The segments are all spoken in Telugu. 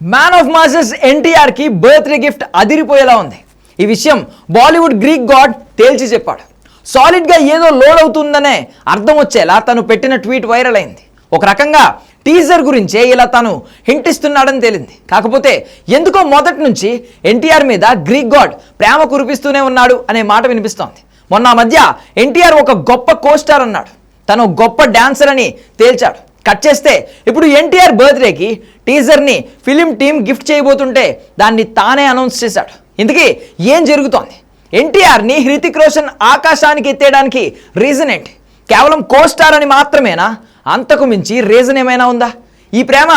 మ్యాన్ ఆఫ్ మాసెస్ ఎన్టీఆర్కి బర్త్డే గిఫ్ట్ అదిరిపోయేలా ఉంది. ఈ విషయం బాలీవుడ్ గ్రీక్ గాడ్ తేల్చి చెప్పాడు. సాలిడ్గా ఏదో లోడ్ అవుతుందనే అర్థం వచ్చేలా తను పెట్టిన ట్వీట్ వైరల్ అయింది. ఒక రకంగా టీజర్ గురించే ఇలా తను హింట్ ఇస్తున్నాడని తేలింది. కాకపోతే ఎందుకో మొదటి నుంచి ఎన్టీఆర్ మీద గ్రీక్ గాడ్ ప్రేమ కురిపిస్తూనే ఉన్నాడు అనే మాట వినిపిస్తోంది. మొన్న మధ్య ఎన్టీఆర్ ఒక గొప్ప కోస్టార్ అన్నాడు. తను గొప్ప డాన్సర్ అని తేల్చాడు. కట్ చేస్తే ఇప్పుడు ఎన్టీఆర్ బర్త్డేకి టీజర్ని ఫిలిం టీం గిఫ్ట్ చేయబోతుంటే దాన్ని తానే అనౌన్స్ చేశాడు. ఇంతకీ ఏం జరుగుతోంది? ఎన్టీఆర్ని హృతిక్ రోషన్ ఆకాశానికి ఎత్తేయడానికి రీజన్ ఏంటి? కేవలం కోస్టార్ అని మాత్రమేనా? అంతకు మించి రీజన్ ఏమైనా ఉందా? ఈ ప్రేమ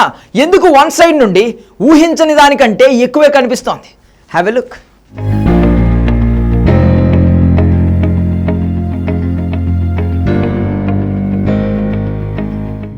ఎందుకు వన్ సైడ్ నుండి ఊహించని దానికంటే ఎక్కువే కనిపిస్తోంది. Have a look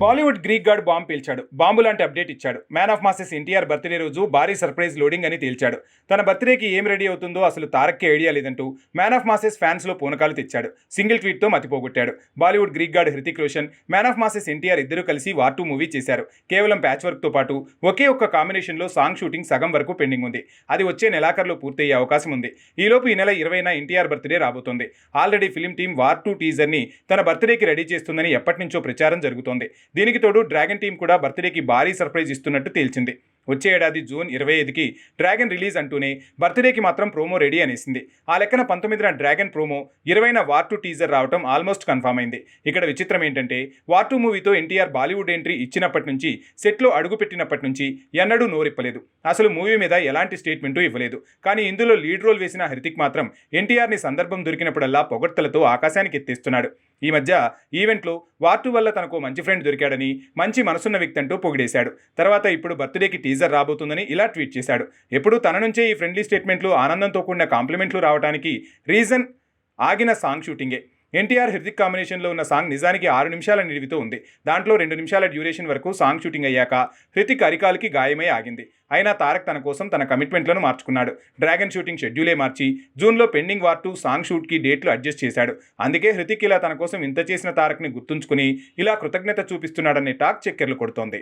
Bollywood Greek god bomb పీల్చాడు. Bomb లాంటి అప్డేట్ ఇచ్చాడు. Man of masses NTR birthday రోజు భారీ సర్ప్రైజ్ లోడింగ్ అని తేల్చాడు. తన బర్త్డేకి ఏం రెడీ అవుతుందో అసలు తారక్కే ఐడియా లేదంటూ మ్యాన్ ఆఫ్ మాసెస్ ఫ్యాన్స్లో పూనకాలు తెచ్చాడు. సింగిల్ ట్వీట్తో మతిపోగొట్టాడు Bollywood Greek god Hrithik Roshan man of masses NTR ఇద్దరు కలిసి వార్ టూ మూవీ చేశారు. కేవలం ప్యాచ్ వర్క్తో పాటు ఒకే ఒక్క కాంబినేషన్లో సాంగ్ షూటింగ్ సగం వరకు పెండింగ్ ఉంది. అది వచ్చే నెలాఖరులో పూర్తయ్యే అవకాశం ఉంది. ఈలోపు ఈ నెల ఇరవైన ఎన్టీఆర్ బర్త్డే రాబోతోంది. Already film team War two టీజర్ని తన బర్త్డేకి రెడీ చేస్తుందని ఎప్పటి నుంచో ప్రచారం జరుగుతోంది. దీనికి తోడు డ్రాగన్ టీం కూడా బర్త్డేకి భారీ సర్ప్రైజ్ ఇస్తున్నట్టు తేల్చింది. వచ్చే ఏడాది జూన్ ఇరవై ఐదుకి డ్రాగన్ రిలీజ్ అంటూనే బర్త్డేకి మాత్రం ప్రోమో రెడీ అనేసింది. ఆ లెక్కన పంతొమ్మిదిన డ్రాగన్ ప్రోమో ఇరవైన వార్ టూ టీజర్ రావడం ఆల్మోస్ట్ కన్ఫామ్ అయింది. ఇక్కడ విచిత్రం ఏంటంటే వార్ టూ మూవీతో ఎన్టీఆర్ బాలీవుడ్ ఎంట్రీ ఇచ్చినప్పటి నుంచి సెట్లో అడుగుపెట్టినప్పటి నుంచి ఎన్నడూ నోరిప్పలేదు. అసలు మూవీ మీద ఎలాంటి స్టేట్మెంటు ఇవ్వలేదు. కానీ ఇందులో లీడ్ రోల్ వేసిన హృతిక్ మాత్రం ఎన్టీఆర్ని సందర్భం దొరికినప్పుడల్లా పొగడ్తలతో ఆకాశానికి ఎత్తేస్తున్నాడు ఈ మధ్య ఈవెంట్లో వార్టు వల్ల తనకు మంచి ఫ్రెండ్ దొరికాడని మంచి మనసున్న వ్యక్తి అంటూ పొగిడేశాడు. తర్వాత ఇప్పుడు బర్త్డేకి టీజర్ రాబోతుందని ఇలా ట్వీట్ చేశాడు. ఎప్పుడు తన నుంచే ఈ ఫ్రెండ్లీ స్టేట్మెంట్లు ఆనందంతో కూడిన కాంప్లిమెంట్లు రావడానికి రీజన్ ఆగిన సాంగ్ షూటింగే. ఎన్టీఆర్ హృతిక్ కాంబినేషన్లో ఉన్న సాంగ్ నిజానికి ఆరు నిమిషాల నిడివితో ఉంది. దాంట్లో రెండు నిమిషాల డ్యూరేషన్ వరకు సాంగ్ షూటింగ్ అయ్యాక హృతిక్ అరికాలకి గాయమై ఆగింది. అయినా తారక్ తన కోసం తన కమిట్మెంట్లను మార్చుకున్నాడు. డ్రాగన్ షూటింగ్ షెడ్యూలే మార్చి జూన్లో పెండింగ్ వార్ టూ సాంగ్ షూట్కి డేట్లు అడ్జస్ట్ చేశాడు. అందుకే హృతిక్ ఇలా తన కోసం ఇంత చేసిన తారక్ని గుర్తుంచుకుని ఇలా కృతజ్ఞత చూపిస్తున్నాడనే టాక్ చక్కెర్లు కొడుతోంది.